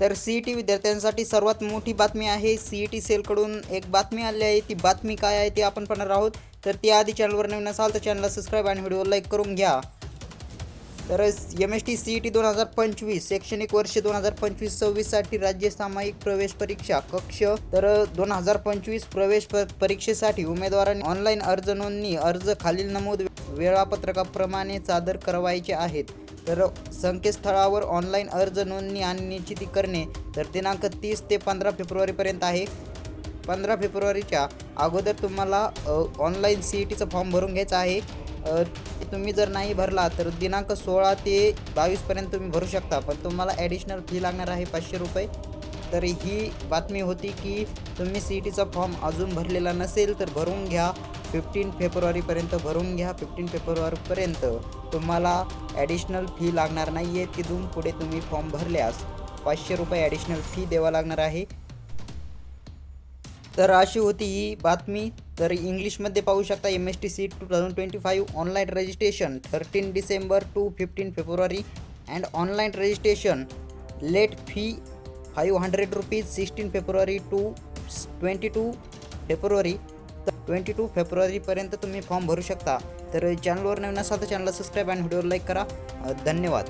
तर C E T विद्यार्थ्यांसाठी सर्वात मोठी बातमी आहे सी ई टी सेलकडून एक बातमी आली आहे. ती बातमी काय आहे ती आपण पाहणार आहोत. तर ती आधी चॅनलवर नवीन असाल तर चॅनलला सबस्क्राईब आणि व्हिडिओ लाईक करून घ्या. तर M S T C E T दोन हजार पंचवीस शैक्षणिक वर्ष दोन हजार पंचवीस सव्वीससाठी राज्य सामायिक प्रवेश परीक्षा कक्ष. तर दोन हजार पंचवीस प्रवेश प परीक्षेसाठी उमेदवारांनी ऑनलाईन अर्ज नोंदणी अर्ज खालील नमूद वेळापत्रकाप्रमाणे सादर करवायचे आहेत. तर संकेतस्थळावर ऑनलाईन अर्ज नोंदणी आणि निश्चिती करणे तर दिनांक तीस ते पंधरा फेब्रुवारीपर्यंत आहे. पंधरा फेब्रुवारीच्या अगोदर तुम्हाला ऑनलाईन सी ई टीचा फॉर्म भरून घ्यायचा आहे. तुम्ही जर नाही भरला तर दिनांक सोळा ते बावीसपर्यंत तुम्ही भरू शकता. पण तुम्हाला ॲडिशनल फी लागणार आहे पाचशे रुपये. तर ही बातमी होती की तुम्ही सी ई टीचा फॉर्म अजून भरलेला नसेल तर भरून घ्या. फिफ्टीन फेब्रुवारीपर्यंत भरून घ्या फिफ्टीन फेब्रुवारीपर्यंत. तुम्हाला ॲडिशनल फी लागणार नाही आहे तिथून पुढे तुम्ही फॉर्म भरल्यास पाचशे रुपये ॲडिशनल फी द्यावा लागणार आहे. तर अशी होती ही बातमी. तर इंग्लिशमध्ये पाहू शकता M S T C two thousand twenty five online registration thirteen December two fifteen February and online registration late fee five hundred rupees sixteen February two twenty two February twenty two फेब्रुवारीपर्यंत तुम्ही form भरू शकता. तर चॅनलवर नवीन असाल तर चॅनलला subscribe आणि व्हिडिओ लाईक करा. धन्यवाद.